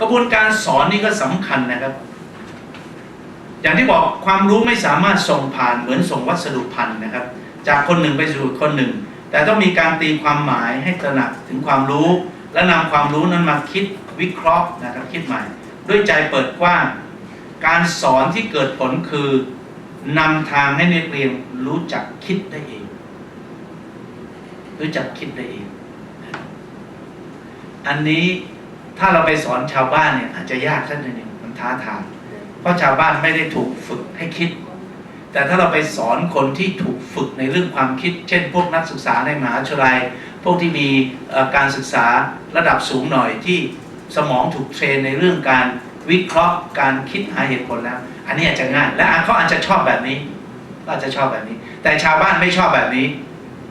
กระบวนการสอนนี่ก็สำคัญนะครับ อย่างที่บอกความรู้ไม่สามารถส่งผ่านเหมือนส่งวัสดุพันธุ์นะครับ จากคนหนึ่งไปสู่คนหนึ่ง แต่ต้องมีการตีความหมายให้ตระหนักถึงความรู้ และนำความรู้นั้นมาคิดวิเคราะห์นะครับคิดใหม่ ด้วยใจเปิดกว้าง การสอนที่เกิดผลคือนำทางให้นักเรียนรู้จักคิดได้เอง รู้จักคิดได้เอง อันนี้ ถ้าเราไปสอนชาวบ้านเนี่ยอาจจะยากสักหน่อยหนึ่งมันท้าทายเพราะชาวบ้านไม่ได้ถูกฝึกให้คิด แต่ถ้าเราไปสอนคนที่ถูกฝึกในเรื่องความคิด เช่น พวกนักศึกษาในมหาวิทยาลัย พวกที่มีการศึกษาระดับสูงหน่อยที่สมองถูกเทรนในเรื่องการวิเคราะห์การคิดหาเหตุผลแล้ว อันนี้อาจจะง่าย และเขาอาจจะชอบแบบนี้อาจจะชอบแบบนี้ แต่ชาวบ้านไม่ชอบแบบนี้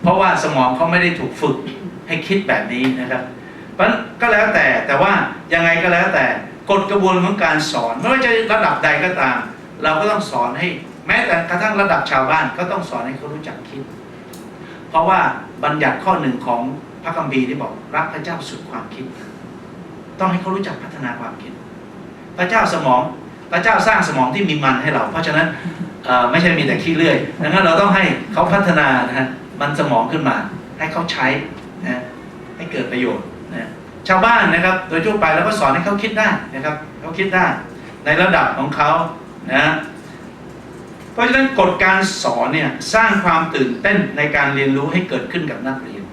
เพราะว่าสมองเขาไม่ได้ถูกฝึกให้คิดแบบนี้นะครับ ราะฉะนั้นก็แล้วแต่แต่ว่ายังไงก็แล้วแต่กฎกระบวนของการสอนไม่ว่าจะระดับใดก็ตาม เราก็ต้องสอนให้ แม้แต่กระทั่งระดับชาวบ้านก็ต้องสอนให้เขารู้จักคิด เพราะว่าบัญญัติข้อหนึ่งของพระคัมภีร์ที่บอกรักพระเจ้าสุดความคิด ต้องให้เขารู้จักพัฒนาความคิด พระเจ้าสมองพระเจ้าสร้างสมองที่มีมันให้เรา เพราะฉะนั้นไม่ใช่มีแต่ขี้เลื่อยดังนั้นเราต้องให้เขาพัฒนานะฮะมันสมองขึ้นมา ให้เขาใช้นะให้เกิดประโยชน์ นะชาวบ้านนะครับ โดยทั่วไปเราก็สอนให้เขาคิดได้นะครับเขาคิดได้ในระดับของเขานะเพราะฉะนั้นกฎการสอนเนี่ยสร้างความตื่นเต้นในการเรียนรู้ให้เกิดขึ้นกับนักเรียน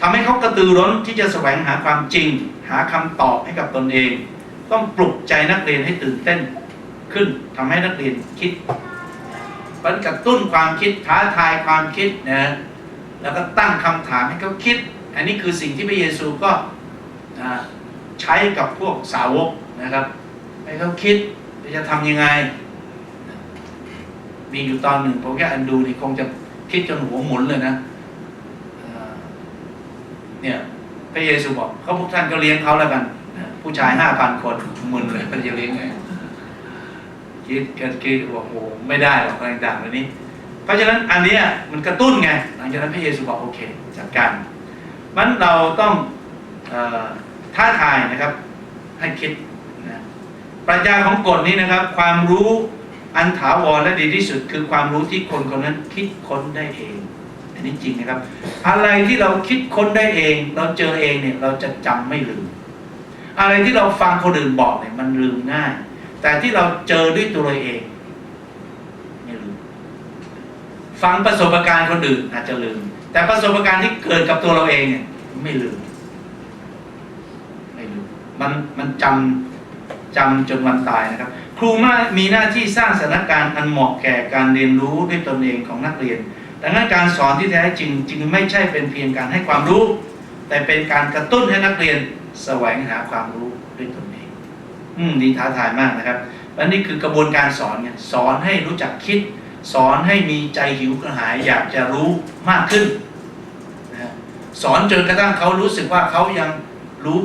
ทำให้เขากระตือร้นที่จะแสวงหาความจริง หาคำตอบให้กับตนเอง ต้องปลุกใจนักเรียนให้ตื่นเต้นขึ้นทำให้นักเรียนคิดมันกระตุ้นความคิดท้าทายความคิดนะแล้วก็ตั้งคำถามให้เขาคิด อันนี้คือสิ่งที่พระเยซูก็ใช้กับพวกสาวกนะครับให้เขาคิดจะทำยังไง มีอยู่ตอนหนึ่งผมแค่อันดูนี่คงจะคิดจนหัวหมุนเลยนะเนี่ยพระเยซูบอกเขาพวกท่านก็เลี้ยงเขาแล้วกันผู้ชายห้าพันคนมึนเลยจะเลี้ยงไงคิดกันคิดบอกโอ้ไม่ได้หรอกอะไรต่างๆเหล่านี้ เพราะฉะนั้นอันเนี้ยมันกระตุ้นไงหลังจากนั้นพระเยซูบอกโอเคจัดการ มันเราต้องออท้าทายนะครับให้คิดนะปรัชญาของกฎนี้นะครับ ความรู้อันถาวรและดีที่สุด คือความรู้ที่คนคนนั้นคิดค้นได้เอง อันนี้จริงนะครับ อะไรที่เราคิดค้นได้เอง เราเจอเองเนี่ยเราจะจำไม่ลืม อะไรที่เราฟังคนอื่นบอกเนี่ยมันลืมง่าย แต่ที่เราเจอด้วยตัวเราเองไม่ลืมฟังประสบการณ์คนอื่นอาจจะลืม แต่ประสบการณ์ที่เกิดกับตัวเราเองเนี่ยไม่ลืมไม่ลืมมันมันจำจำจนวันตายนะครับ ครูมามีหน้าที่สร้างสถานการณ์อันเหมาะแก่การเรียนรู้ด้วยตนเองของนักเรียน ดังนั้นการสอนที่แท้จริงจึงไม่ใช่เป็นเพียงการให้ความรู้ แต่เป็นการกระตุ้นให้นักเรียนแสวงหาความรู้ด้วยตนเอง อืมนี่ท้าทายมากนะครับและนี่คือกระบวนการสอนเนี่ยสอนให้รู้จักคิด สอนให้มีใจหิวกระหายอยากจะรู้ มากขึ้นนะสอนจนกระทั่งเขารู้สึกว่าเขายังรู้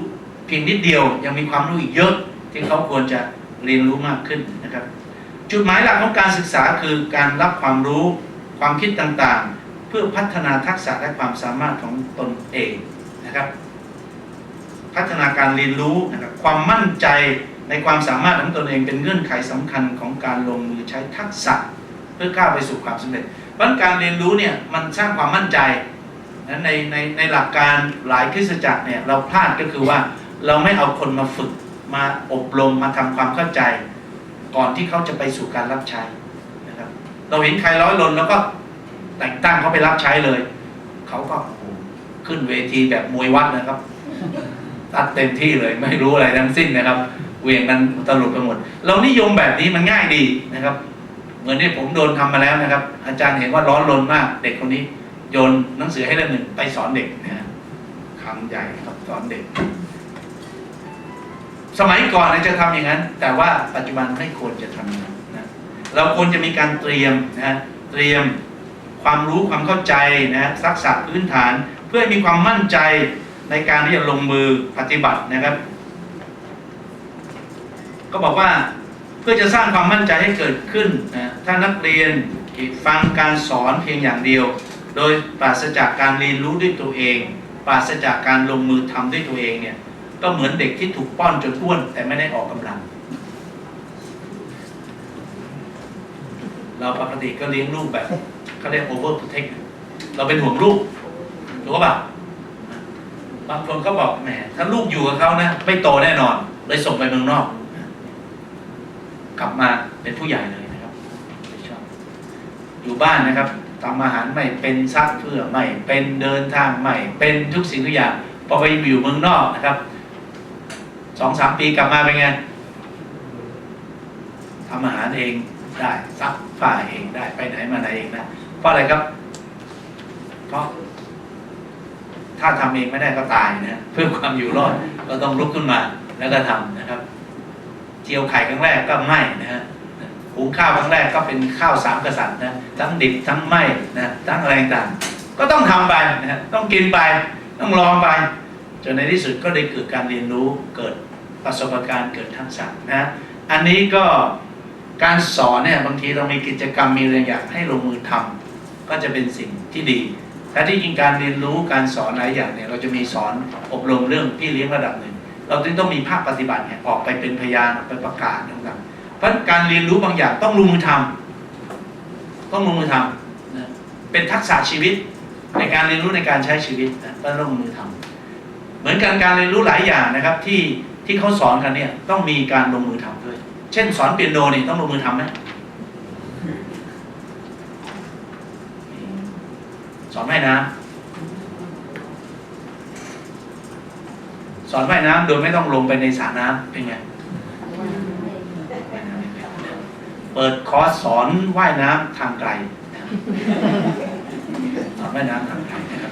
เพียงนิดเดียว ยังมีความรู้อีกเยอะ ที่เขาควรจะเรียนรู้มากขึ้นนะครับ จุดหมายหลักของการศึกษาคือการรับความรู้ความคิดต่างๆ เพื่อพัฒนาทักษะและความสามารถของตนเองนะครับ พัฒนาการเรียนรู้นะครับความมั่นใจในความสามารถของตนเองเป็นเงื่อนไขสำคัญของการลงมือใช้ทักษะ เพื่อก้าวไปสู่ความสำเร็จ เพราะฉะนั้นการเรียนรู้เนี่ยมันสร้างความมั่นใจนะในในในหลักการหลายคริสตจักรเนี่ยเราพลาดก็คือว่าเราไม่เอาคนมาฝึกมาอบรมมาทำความเข้าใจ ก่อนที่เขาจะไปสู่การรับใช้นะครับ เราเห็นใครร้อยลนแล้วก็แต่งตั้งเขาไปรับใช้เลย เขาก็ขึ้นเวทีแบบมวยวัดนะครับตัดเต็มที่เลยไม่รู้อะไรทั้งสิ้นนะครับ เวียงกันตลุดไปหมด เรานิยมแบบนี้มันง่ายดีนะครับ เหมือนที่ผมโดนทำมาแล้วนะครับ อาจารย์เห็นว่าร้อนรนมาก เด็กคนนี้ โยนหนังสือให้เล่มหนึ่งไปสอนเด็กนะคำใหญ่ครับสอนเด็ก สมัยก่อนจะทำอย่างนั้น แต่ว่าปัจจุบันไม่ควรจะทำอย่างนั้นะเราควรจะมีการเตรียมนะเตรียมความรู้ความเข้าใจนะทักษะพื้นฐาน เพื่อมีความมั่นใจในการที่จะลงมือปฏิบัตินะครับ ก็บอกว่า พื่อจะสร้างความมั่นใจให้เกิดขึ้นนะถ้านักเรียนฟังการสอนเพียงอย่างเดียว โดยปราศจากการเรียนรู้ด้วยตัวเอง ปราศจากการลงมือทำด้วยตัวเองเนี่ยก็เหมือนเด็กที่ถูกป้อนจนอ้วน แต่ไม่ได้ออกกำลัง เราปกติก็เลี้ยงลูกแบบเขาเรียก over protect เราเป็นห่วงลูกถูกป่ะบางคนก็บอกแหมถ้าลูกอยู่กับเขานะ ไม่โตแน่นอนเลยส่งไปเมืองนอก กลับมาเป็นผู้ใหญ่เลยนะครับไม่ชอบอยู่บ้านนะครับทำอาหารไม่เป็นซักเพื่อไม่เป็นเดินทางไม่เป็นทุกสิ่งทุกอย่างพอไปอยู่เมืองนอกนะครับสองสามปีกลับมาเป็นไงทำอาหารเองได้ซักผ้าเองได้ไปไหนมาไหนเองนะเพราะอะไรครับ เพราะ ถ้าทำเองไม่ได้ก็ตายนะเพื่อความอยู่รอดก็ต้องลุกขึ้นมาแล้วก็ทำนะครับ เจียวไข่ครั้งแรกก็ไหม้นะฮะหุงข้าวครั้งแรกก็เป็นข้าวสามกษัตริย์นะทั้งดิบทั้งไหม้นะทั้งอะไรต่างก็ต้องทำไปนะฮะต้องกินไปต้องลองไปจนในที่สุดก็ได้เกิดการเรียนรู้เกิดประสบการณ์เกิดทักษะนะฮะอันนี้ก็การสอนเนี่ยบางทีเรามีกิจกรรมมีอะไรอยากให้ลงมือทำก็จะเป็นสิ่งที่ดีแต่ที่จริงการเรียนรู้การสอนหลายอย่างเนี่ยเราจะมีสอนอบรมเรื่องพี่เลี้ยงระดับหนึ่ง เราจึงต้องมีภาคปฏิบัติเนี่ยออกไปเป็นพยานออกไปประกาศต่างๆเพราะการเรียนรู้บางอย่างต้องลงมือทำต้องลงมือทำนะเป็นทักษะชีวิตในการเรียนรู้ในการใช้ชีวิตนะก็ต้องลงมือทำเหมือนกันการเรียนรู้หลายอย่างนะครับ ที่ที่เขาสอนกันเนี่ยต้องมีการลงมือทำด้วย เช่น สอนเปียโนนี่ต้องลงมือทำไหมสอนว่ายน้ำ อนว่ายน้ำโดยไม่ต้องลงไปในสระน้ำเป็นไงเปิดคอร์สสอนว่ายน้ำทางไกลสอนว่ายน้ำทางไกลนะครับ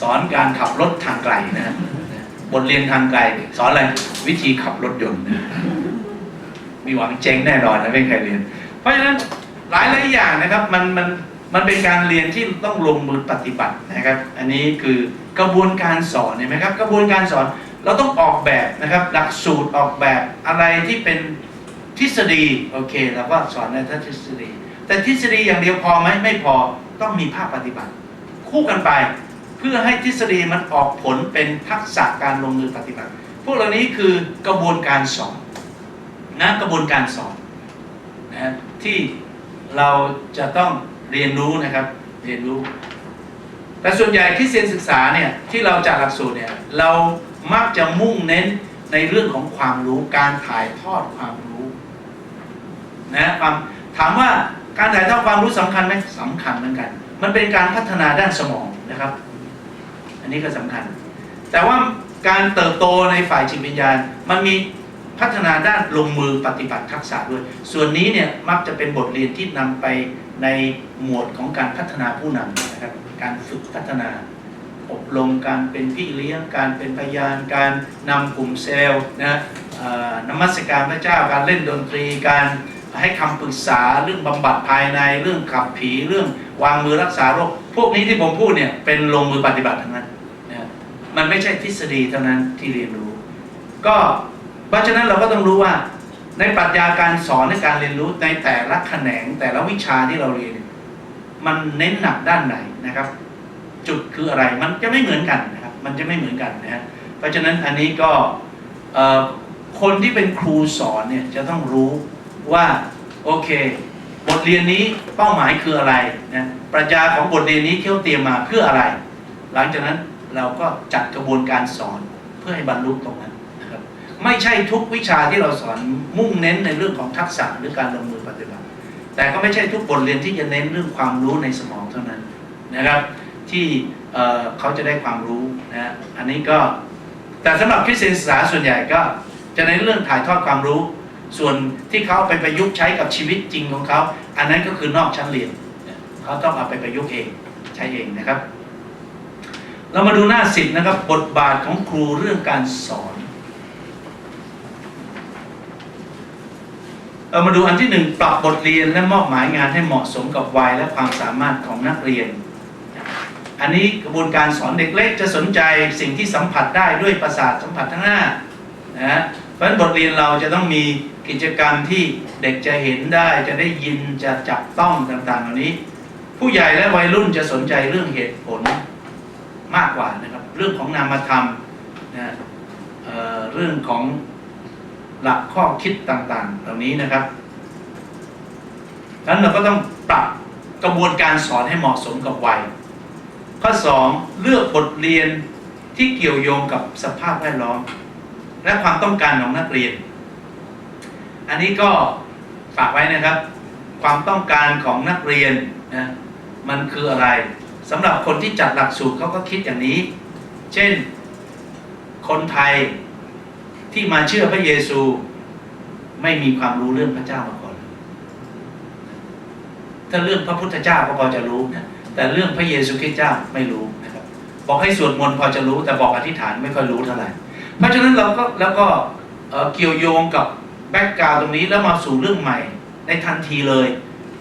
สอนการขับรถทางไกลนะครับบทเรียนทางไกล สอนอะไรวิธีขับรถยนต์มีหวังเจ๊งแน่นอนนะไม่เคยเรียน เพราะฉะนั้นหลายหลายอย่างนะครับมันมันมันเป็นการเรียนที่ต้องลงมือปฏิบัตินะครับ อันนี้คือกระบวนการสอนเห็นไหมครับ กระบวนการสอน เราต้องออกแบบนะครับ หลักสูตรออกแบบอะไรที่เป็นทฤษฎีโอเคเราก็สอนในทฤษฎี แต่ทฤษฎีอย่างเดียวพอไหมไม่พอต้องมีภาคปฏิบัติ คู่กันไป เพื่อให้ทฤษฎีมันออกผลเป็นทักษะการลงมือปฏิบัติ พวกเหล่านี้คือกระบวนการสอนนะกระบวนการสอนนะที่เราจะต้องเรียนรู้นะครับเรียนรู้ แต่ส่วนใหญ่ที่เรียนศึกษาเนี่ยที่เราจัดหลักสูตรเนี่ยเรา มักจะมุ่งเน้นในเรื่องของความรู้การถ่ายทอดความรู้นะความถามว่าการถ่ายทอดความรู้สำคัญไหมสำคัญเหมือนกัน มันเป็นการพัฒนาด้านสมองนะครับ อันนี้ก็สำคัญ แต่ว่าการเติบโตในฝ่ายจิตวิญญาณ มันมีพัฒนาด้านลงมือปฏิบัติทักษะด้วย ส่วนนี้เนี่ยมักจะเป็นบทเรียนที่นำไปในหมวดของการพัฒนาผู้นำนะครับ การฝึกพัฒนา อบรมการเป็นพี่เลี้ยงการเป็นพยานการนำกลุ่มเซลล์นะนมัสการพระเจ้าการเล่นดนตรีการให้คำปรึกษาเรื่องบำบัดภายในเรื่องขับผีเรื่องวางมือรักษาโรคพวกนี้ที่ผมพูดเนี่ยเป็นลงมือปฏิบัติทั้งนั้นนะมันไม่ใช่ทฤษฎีเท่านั้นที่เรียนรู้ ก็เพราะฉะนั้นเราก็ต้องรู้ว่า ในปรัชญาการสอนในการเรียนรู้ในแต่ละแขนงแต่ละวิชาที่เราเรียน มันเน้นหนักด้านไหนนะครับ จุดคืออะไร มันจะไม่เหมือนกันนะครับ มันจะไม่เหมือนกันนะฮะเพราะฉะนั้นอันนี้ก็คนที่เป็นครูสอนเนี่ยจะต้องรู้ว่าโอเค บทเรียนนี้เป้าหมายคืออะไรนะปรัชญาของบทเรียนนี้ที่เขาเตรียมมาเพื่ออะไร หลังจากนั้นเราก็จัดกระบวนการสอนเพื่อให้บรรลุตรงนั้นนะครับไม่ใช่ทุกวิชาที่เราสอนมุ่งเน้นในเรื่องของทักษะหรือการลงมือปฏิบัติ แต่ก็ไม่ใช่ทุกบทเรียนที่จะเน้นเรื่องความรู้ในสมองเท่านั้นนะครับ ที่เขาจะได้ความรู้นะฮะอันนี้ก็แต่สำหรับคริสเตียนศึกษาส่วนใหญ่ก็จะในเรื่องถ่ายทอดความรู้ ส่วนที่เขาเอาไปประยุกต์ใช้กับชีวิตจริงของเขา อันนั้นก็คือนอกชั้นเรียนเขาต้องเอาไปประยุกต์เองใช้เองนะครับ เรามาดูหน้าสิบนะครับบทบาทของครูเรื่องการสอนเรามาดูอันที่หนึ่งปรับบทเรียนและมอบหมายงานให้เหมาะสมกับวัยและความสามารถของนักเรียน อันนี้กระบวนการสอนเด็กเล็กจะสนใจสิ่งที่สัมผัสได้ด้วยประสาทสัมผัสทั้งห้านะเพราะฉะนั้นบทเรียนเราจะต้องมีกิจกรรมที่เด็กจะเห็นได้จะได้ยินจะจับต้องต่างๆเหล่านี้ ผู้ใหญ่และวัยรุ่นจะสนใจเรื่องเหตุผลมากกว่านะครับ เรื่องของนามธรรมนะเเรื่องของหลักข้อคิดต่างๆ เหล่านี้นะครับดังนั้นเราก็ต้องปรับกระบวนการสอนให้เหมาะสมกับวัย ข้อ 2 เลือกบทเรียนที่เกี่ยวโยงกับสภาพแวดล้อม และความต้องการของนักเรียน อันนี้ก็ฝากไว้นะครับ ความต้องการของนักเรียนนะมันคืออะไรสำหรับคนที่จัดหลักสูตรเขาก็คิดอย่างนี้ เช่น คนไทยที่มาเชื่อพระเยซูไม่มีความรู้เรื่องพระเจ้ามาก่อน ถ้าเรื่องพระพุทธเจ้าก็พอจะรู้นะ แต่เรื่องพระเยซูคริสต์เจ้าไม่รู้นะครับบอกให้สวดมนต์พอจะรู้แต่บอกอธิษฐานไม่ค่อยรู้เท่าไหร่เพราะฉะนั้นเราก็แล้วก็เกี่ยวโยงกับแบ็กกราวตรงนี้แล้วมาสู่เรื่องใหม่ ในทันทีเลย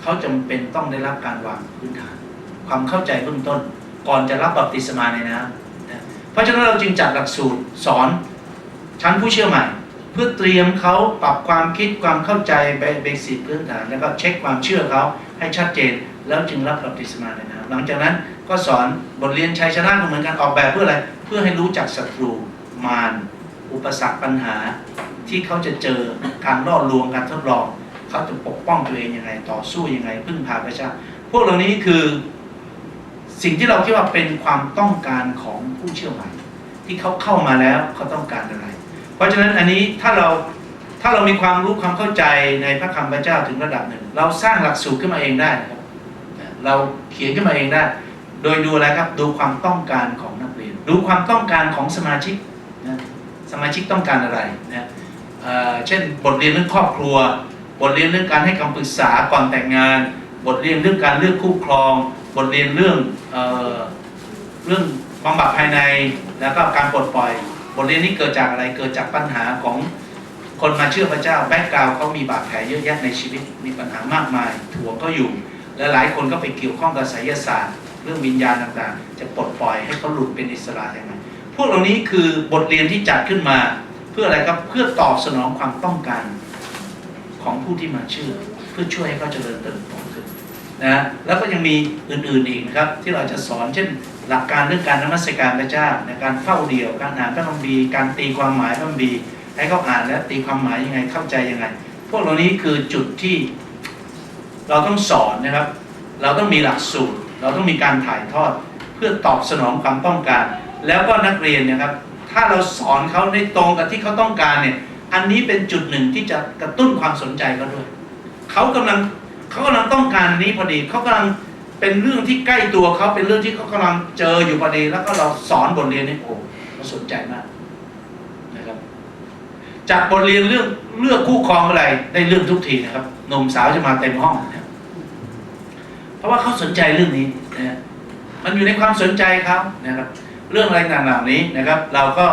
เขาจำเป็นต้องได้รับการวางพื้นฐาน ความเข้าใจเบื้องต้น ก่อนจะรับบัพติศมาในน้ำนะเพราะฉะนั้นเราจึงจัดหลักสูตรสอนชั้นผู้เชื่อใหม่ เพื่อเตรียมเขาปรับความคิดความเข้าใจเบสิกพื้นฐาน แล้วก็เช็คความเชื่อเขาให้ชัดเจน แล้วจึงรับบัพติศมาในน้ำหลังจากนั้นก็สอนบทเรียนชัยชนะก็เหมือนกันออกแบบเพื่ออะไร เพื่อให้รู้จักศัตรูมารอุปสรรคปัญหาที่เขาจะเจอการล่อลวงการทดลอง เขาจะปกป้องตัวเองยังไง ต่อสู้ยังไง พึ่งพาพระเจ้าพวกเหล่านี้คือสิ่งที่เราคิดว่าเป็นความต้องการของผู้เชื่อใหม่ที่เขาเข้ามาแล้วเขาต้องการอะไร เพราะฉะนั้นอันนี้ถ้าเราถ้าเรามีความรู้ความเข้าใจในพระคำพระเจ้าถึงระดับหนึ่ง เราสร้างหลักสูตรขึ้นมาเองได้ เราเขียนขึ้นมาเองได้ โดยดูอะไรครับ ดูความต้องการของนักเรียน ดูความต้องการของสมาชิกนะสมาชิกต้องการอะไรนะเเช่นบทเรียนเรื่องครอบครัว บทเรียนเรื่องการให้คำปรึกษาก่อนแต่งงาน บทเรียนเรื่องการเลือกคู่ครอง บทเรียนเรื่องเออเรื่องบำบัดภายใน แล้วก็การปลดปล่อย บทเรียนนี้เกิดจากอะไร เกิดจากปัญหาของคนมาเชื่อพระเจ้า แบ็กกราวเขามีบาดแผลเยอะแยะในชีวิต มีปัญหามากมายถ่วงก็อยู่ และหลายคนก็ไปเกี่ยวข้องกับไสยศาสตร์ เรื่องวิญญาณต่างๆ จะปลดปล่อยให้เขาหลุดเป็นอิสระยังไงพวกเหล่านี้คือบทเรียนที่จัดขึ้นมา เพื่ออะไรครับเพื่อตอบสนองความต้องการของผู้ที่มาเชื่อ เพื่อช่วยให้เขาเจริญเติบโตขึ้นนะแล้วก็ยังมีอื่นๆอีกนะครับ ที่เราจะสอนเช่น หลักการเรื่องการนมัสการพระเจ้าในการเฝ้าเดี่ยว การอ่านพระคัมภีร์การตีความหมายพระคัมภีร์ให้เขาอ่านและตีความหมายยังไงเข้าใจยังไง พวกเหล่านี้คือจุดที่ เราต้องสอนนะครับ เราต้องมีหลักสูตร เราต้องมีการถ่ายทอด เพื่อตอบสนองความต้องการ แล้วก็นักเรียนนะครับ ถ้าเราสอนเขาในตรงกับที่เขาต้องการเนี่ย อันนี้เป็นจุดหนึ่งที่จะกระตุ้นความสนใจเขาด้วย เขากำลังเขากำลังต้องการนี้พอดี เขากำลังเป็นเรื่องที่ใกล้ตัวเขาเป็นเรื่องที่เขากำลังเจออยู่พอดี แล้วก็เราสอนบทเรียนนี้โอ้เขาสนใจมากนะครับ จากบทเรียนเรื่อง เลือกคู่ครองอะไรได้เรื่องทุกทีนะครับหนุ่มสาวจะมาเต็มห้องนะเพราะว่าเขาสนใจเรื่องนี้นะฮะมันอยู่ในความสนใจเขานะครับ เรื่องอะไรต่างๆเหล่านี้นะครับ เราก็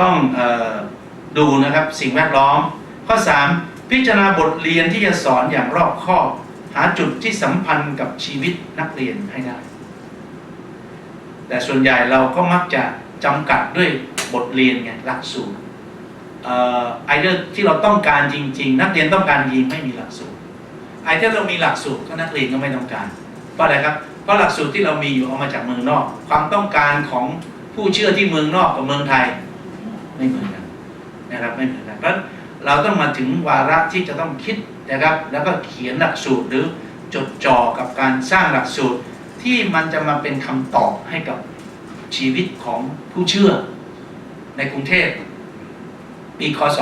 ต้องออดูนะครับสิ่งแวดล้อม ข้อ 3 พิจารณาบทเรียนที่จะสอนอย่างรอบคอบ หาจุดที่สัมพันธ์กับชีวิตนักเรียนให้ได้ แต่ส่วนใหญ่เราก็มักจะจำกัดด้วยบทเรียนไงหลักสูตร ไอเดอร์ที่เราต้องการจริง ๆ นักเรียนต้องการจริงไม่มีหลักสูตรไอ้ที่เรามีหลักสูตรก็นักเรียนก็ไม่ต้องการ เพราะอะไรครับเพราะหลักสูตรที่เรามีอยู่เอามาจากเมืองนอก ความต้องการของผู้เชื่อที่เมืองนอกกับเมืองไทยไม่เหมือนกันนะครับไม่เหมือนกันเพราะเราต้องมาถึงวาระที่จะต้องคิดนะครับ แล้วก็เขียนหลักสูตรหรือจดจ่อกับการสร้างหลักสูตรที่มันจะมาเป็นคำตอบให้กับชีวิตของผู้เชื่อในกรุงเทพ ปีคศ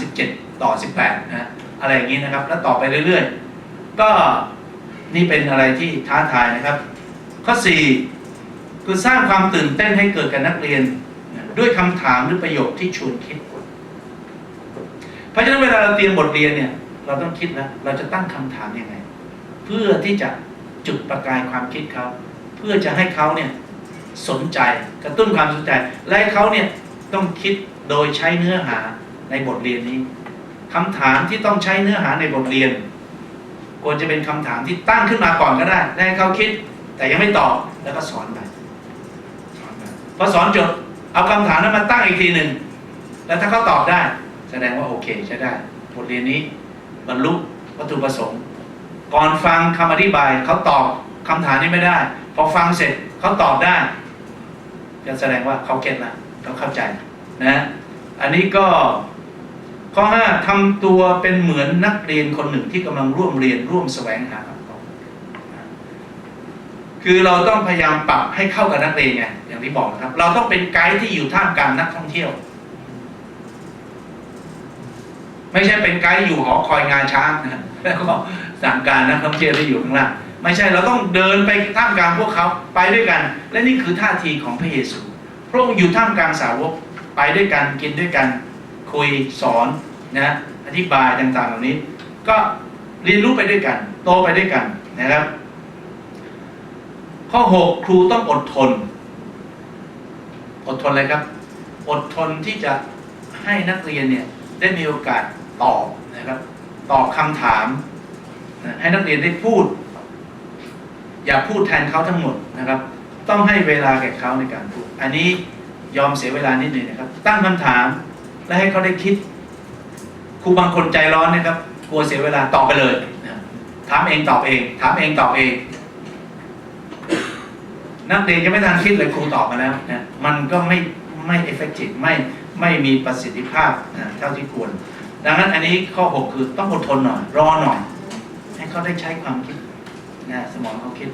2017 ต่อ 18 นะอะไรอย่างนี้นะครับ แล้วต่อไปเรื่อยๆ ก็นี่เป็นอะไรที่ท้าทายนะครับ ข้อ 4 คือสร้างความตื่นเต้นให้เกิดกับนักเรียน ด้วยคำถามหรือประโยคที่ชวนคิด เพราะฉะนั้นเวลาเราเตรียมบทเรียนเนี่ย เราต้องคิดนะเราจะตั้งคำถามยังไง เพื่อที่จะจุดประกายความคิดเขา เพื่อจะให้เขาเนี่ยสนใจกระตุ้นความสนใจ และให้เขาเนี่ยต้องคิด โดยใช้เนื้อหาในบทเรียนนี้คำถามที่ต้องใช้เนื้อหาในบทเรียน ควรจะเป็นคำถามที่ตั้งขึ้นมาก่อนก็ได้และให้เขาคิด แต่ยังไม่ตอบแล้วก็สอนไปสอนไปพอสอนจบเอาคำถามนั้นมาตั้งอีกทีหนึ่งแล้วถ้าเขาตอบได้ แสดงว่าโอเคใช้ได้ บทเรียนนี้บรรลุวัตถุประสงค์ ก่อนฟังคำอธิบายเขาตอบคำถามนี้ไม่ได้ พอฟังเสร็จเขาตอบได้จะแสดงว่าเขาเก็ตละเขาเข้าใจนะ อันนี้ก็ข้อห้าทำตัวเป็นเหมือนนักเรียนคนหนึ่งที่กำลังร่วมเรียนร่วมแสวงหาคำตอบคือเราต้องพยายามปรับให้เข้ากับนักเรียนไงอย่างที่บอกนะครับ เราต้องเป็นไกด์ที่อยู่ท่ามกลางนักท่องเที่ยว ไม่ใช่เป็นไกด์อยู่หอคอยงานช้างนะแล้วก็สั่งการนักท่องเที่ยวที่อยู่ข้างล่างไม่ใช่เราต้องเดินไปท่ามกลางพวกเขาไปด้วยกัน และนี่คือท่าทีของพระเยซูพระองค์อยู่ท่ามกลางสาวก ไปด้วยกันกินด้วยกัน คุยสอนนะอธิบายต่างๆเหล่านี้ ก็เรียนรู้ไปด้วยกัน โตไปด้วยกันนะครับ ข้อ 6 ครูต้องอดทน อดทนเลยครับ อดทนที่จะให้นักเรียนเนี่ยได้มีโอกาสตอบนะครับตอบคำถาม ให้นักเรียนได้พูด อย่าพูดแทนเขาทั้งหมดนะครับ ต้องให้เวลาแก่เขาในการพูด อันนี้ ยอมเสียเวลานิดหนึ่งนะครับ ตั้งคำถามและให้เขาได้คิดครูบางคนใจร้อนนะครับ กลัวเสียเวลาตอบไปเลยถามเองตอบเองถามเองตอบเอง นักเรียนยังไม่ทันคิดเลยครูตอบมาแล้วนะมันก็ไม่ไม่เอฟเฟกติฟไม่ไม่มีประสิทธิภาพนะเท่าที่ควร ดังนั้นอันนี้ข้อ 6 คือต้องอดทนหน่อย รอหน่อย ให้เขาได้ใช้ความคิดนะสมองเขาคิด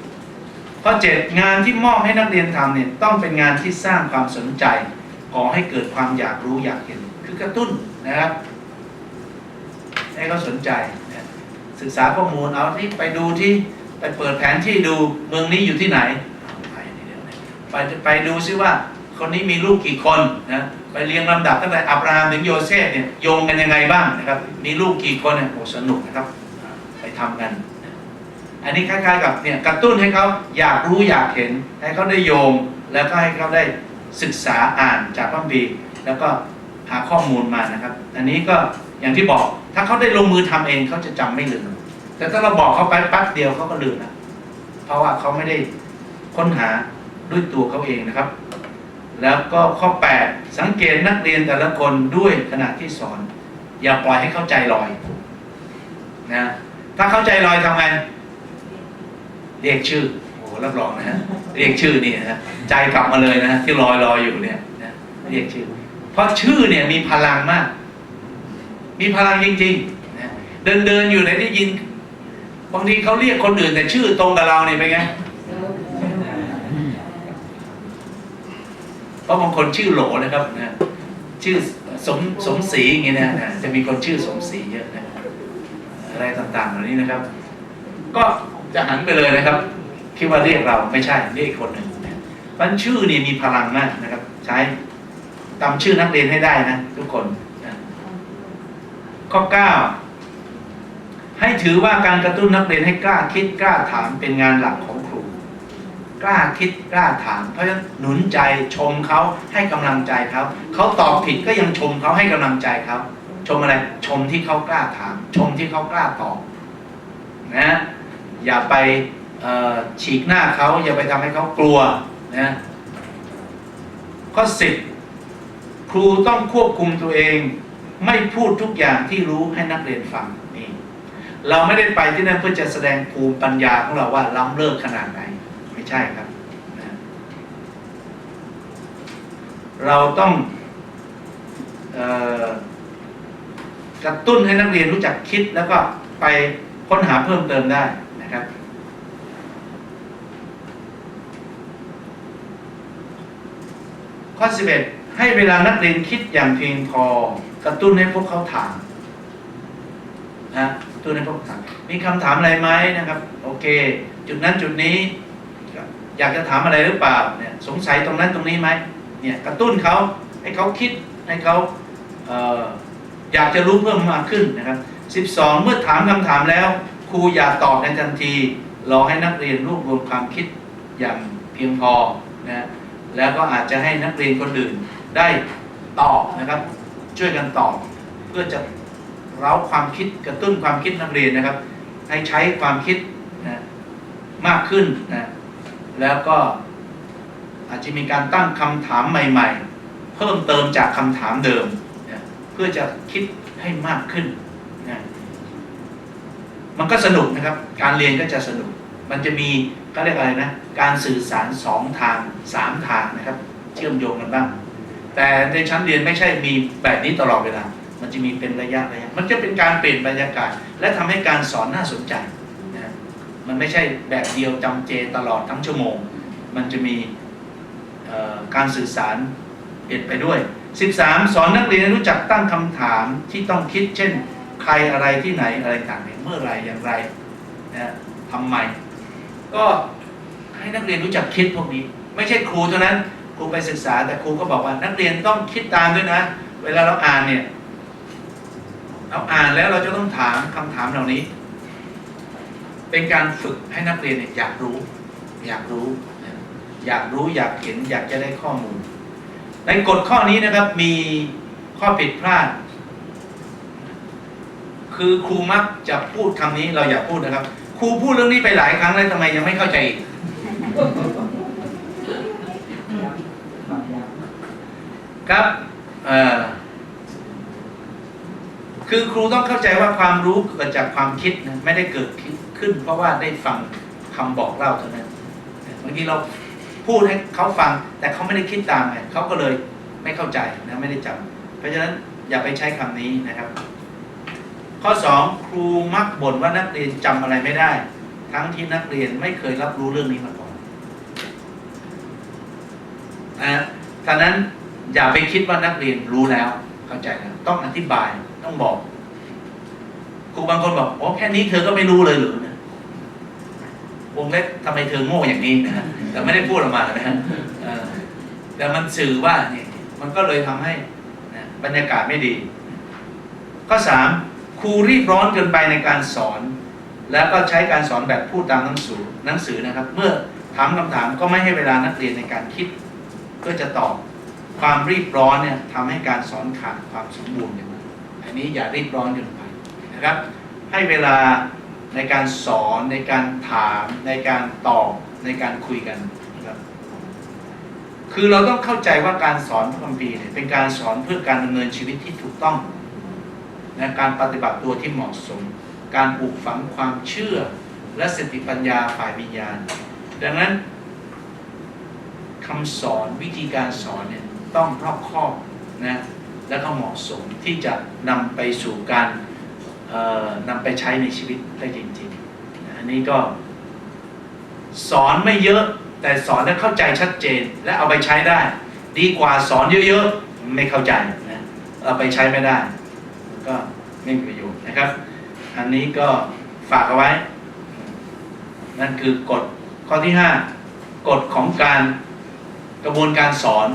ข้อ7งานที่มอบให้นักเรียนทำเนี่ยต้องเป็นงานที่สร้างความสนใจก่อให้เกิดความอยากรู้อยากเห็น คือกระตุ้นนะครับ ให้เขาสนใจนะศึกษาข้อมูลเอาที่ไปดูที่ไปเปิดแผนที่ดูเมืองนี้อยู่ที่ไหน ไปไปดูซิว่าคนนี้มีลูกกี่คนนะไปเรียงลำดับตั้งแต่อับราฮัมถึงโยเซฟเนี่ยโยงกันยังไงบ้างนะครับ มีลูกกี่คนเนี่ยโอ้สนุกนะครับ ไปทำกัน อันนี้คล้ายๆกับเนี่ยกระตุ้นให้เขาอยากรู้อยากเห็น ให้เขาได้โยง แล้วก็ให้เขาได้ศึกษาอ่านจากพระคัมภีแล้วก็หาข้อมูลมานะครับ อันนี้ก็อย่างที่บอกถ้าเขาได้ลงมือทำเองเขาจะจำไม่ลืมแต่ถ้าเราบอกเขาไปแปั๊บเดียวเขาก็ลืมนะเพราะว่าเขาไม่ได้ค้นหาด้วยตัวเขาเองนะครับ แล้วก็ข้อ 8 สังเกตนักเรียนแต่ละคนด้วยขณะที่สอน อย่าปล่อยให้เข้าใจลอยนะถ้าเข้าใจลอยทำไง เรียกชื่อโอ้โหรับรองนะฮะเรียกชื่อนี่นะฮะใจกลับมาเลยนะที่ลอยลอยอยู่เนี่ยนะเรียกชื่อ เพราะชื่อเนี่ยมีพลังมาก มีพลังจริงๆนะเดินเดินอยู่ในได้ยินบางทีเขาเรียกคนอื่นแต่ชื่อตรงกับเราเนี่ยเป็นไงเพราะบางคนชื่อโหลนะครับนะชื่อสมสมศรีอย่างเงี้ยนะนะจะมีคนชื่อสมศรีเยอะนะอะไรต่างๆเหล่านี้นะครับ ก็ จะหันไปเลยนะครับ คิดว่าเรียกเราไม่ใช่เรียกอีกคนหนึ่งนะมันชื่อนี่มีพลังมากนะครับ ใช้จำชื่อนักเรียนให้ได้นะ ทุกคนข้อ9ให้ถือว่าการกระตุ้นนักเรียนให้กล้าคิดกล้าถามเป็นงานหลักของครู กล้าคิดกล้าถาม เพราะฉะนั้นหนุนใจชมเขาให้กำลังใจเขาเขาตอบผิดก็ยังชมเขาให้กำลังใจเขาชมอะไร ชมที่เขากล้าถาม ชมที่เขากล้าตอบนะ อย่าไปฉีกหน้าเขาอย่าไปทำให้เขากลัวนะข้อสิบครูต้องควบคุมตัวเอง ไม่พูดทุกอย่างที่รู้ให้นักเรียนฟังนี่เราไม่ได้ไปที่นั่นเพื่อจะแสดงภูมิปัญญาของเราว่าล้ำเลิศขนาดไหน ไม่ใช่ครับนะเราต้องออกระตุ้นให้นักเรียนรู้จักคิดแล้วก็ไปค้นหาเพิ่มเติมได้ นะครับ ข้อ 11 ให้เวลานักเรียนคิดอย่างเพียงพอกระตุ้นให้พวกเขาถามนะกระตุ้นให้พวกเขาถามมีคำถามอะไรไหมนะครับ โอเค จุดนั้นจุดนี้ อยากจะถามอะไรหรือเปล่าเนี่ยสงสัยตรงนั้นตรงนี้ไหมเนี่ยกระตุ้นเขาให้เขาคิดให้เขาเอออยากจะรู้เพิ่มมากขึ้นนะครับ 12 เมื่อถามคำถามแล้ว รูอย่าตอบในทันที รอให้นักเรียนรวบรวมความคิดอย่างเพียงพอนะแล้วก็อาจจะให้นักเรียนคนอื่นได้ตอบนะครับ ช่วยกันตอบเพื่อจะเร้าความคิดกระตุ้นความคิดนักเรียนนะครับ ให้ใช้ความคิดนะมากขึ้นนะแล้วก็อาจจะมีการตั้งคำถามใหม่ ๆ เพิ่มเติมจากคำถามเดิมนะเพื่อจะคิดให้มากขึ้น มันก็สนุกนะครับ การเรียนก็จะสนุก มันจะมีก็เรียกอะไรนะ การสื่อสารสองทางสามทางนะครับ เชื่อมโยงกันบ้าง แต่ในชั้นเรียนไม่ใช่มีแบบนี้ตลอดเวลา มันจะมีเป็นระยะระยะ มันจะเป็นการเปลี่ยนบรรยากาศ และทำให้การสอนน่าสนใจนะมันไม่ใช่แบบเดียวจำเจตลอดทั้งชั่วโมง มันจะมีการสื่อสารเปลี่ยนไปด้วย 13 สอนนักเรียนรู้จักตั้งคำถามที่ต้องคิด เช่น ใครอะไรที่ไหนอะไรต่างๆเมื่อไรอย่างไรนะทำไม ก็ให้นักเรียนรู้จักคิดพวกนี้ ไม่ใช่ครูเท่านั้นครูไปศึกษา แต่ครูก็บอกว่านักเรียนต้องคิดตามด้วยนะ เวลาเราอ่านเนี่ยเราอ่านแล้วเราจะต้องถามคำถามเหล่านี้ เป็นการฝึกให้นักเรียนเนี่ยอยากรู้ อยากรู้ อยากรู้อยากเห็นอยากจะได้ข้อมูล ในกฎข้อนี้นะครับมีข้อผิดพลาด คือครูมักจะพูดคำนี้เราอย่าพูดนะครับ ครูพูดเรื่องนี้ไปหลายครั้งแล้วทำไมยังไม่เข้าใจอีกครับเออคือครูต้องเข้าใจว่าความรู้เกิดจากความคิดนะไม่ได้เกิดขึ้น เพราะว่าได้ฟังคำบอกเล่าเท่านั้นบางทีเราพูดให้เขาฟัง แต่เขาไม่ได้คิดตามไงเขาก็เลยไม่เข้าใจนะไม่ได้จำเพราะฉะนั้นอย่าไปใช้คำนี้นะครับ ข้อสองครูมักบ่นว่านักเรียนจำอะไรไม่ได้ ทั้งที่นักเรียนไม่เคยรับรู้เรื่องนี้มาก่อนนะฉะนั้นอย่าไปคิดว่านักเรียนรู้แล้ว เข้าใจแล้วต้องอธิบายต้องบอก ครูบางคนบอกโอ้แค่นี้เธอก็ไม่รู้เลยหรือนะวงเล็บทำไมเธอโง่อย่างนี้นะแต่ไม่ได้พูดออกมานะฮะแต่มันสื่อว่าเนี่ยมันก็เลยทำให้นะบรรยากาศไม่ดี ข้อสาม รูรีบร้อนเกินไปในการสอน แล้วก็ใช้การสอนแบบพูดตามหนังสือหนังสือนะครับ เมื่อถามคำถามก็ไม่ให้เวลานักเรียนในการคิด เพื่อจะตอบความรีบร้อนเนี่ยทำให้การสอนขาดความสมบูรณ์อย่างนั้นอันนี้อย่ารีบร้อนเกินไปนะครับ ให้เวลาในการสอนในการถามในการตอบในการคุยกันนะครับคือเราต้องเข้าใจว่าการสอนพระคัมภีร์เนี่ยเป็นการสอนเพื่อการดำเนินชีวิตที่ถูกต้อง นะการปฏิบัติตัวที่เหมาะสม การปลูกฝังความเชื่อ และสติปัญญาฝ่ายวิญญาณ ดังนั้นคำสอนวิธีการสอนเนี่ยต้องรอบคอบนะและก็เหมาะสมที่จะนำไปสู่การนำไปใช้ในชีวิตได้จริงๆนะอันนี้ก็สอนไม่เยอะแต่สอนแล้วเข้าใจชัดเจนและเอาไปใช้ได้ ดีกว่าสอนเยอะๆ ไม่เข้าใจนะเอาไปใช้ไม่ได้ ก็ไม่มีประโยชน์นะครับ อันนี้ก็ฝากเอาไว้ นั่นคือกฎข้อที่ 5 กฎของการกระบวนการสอน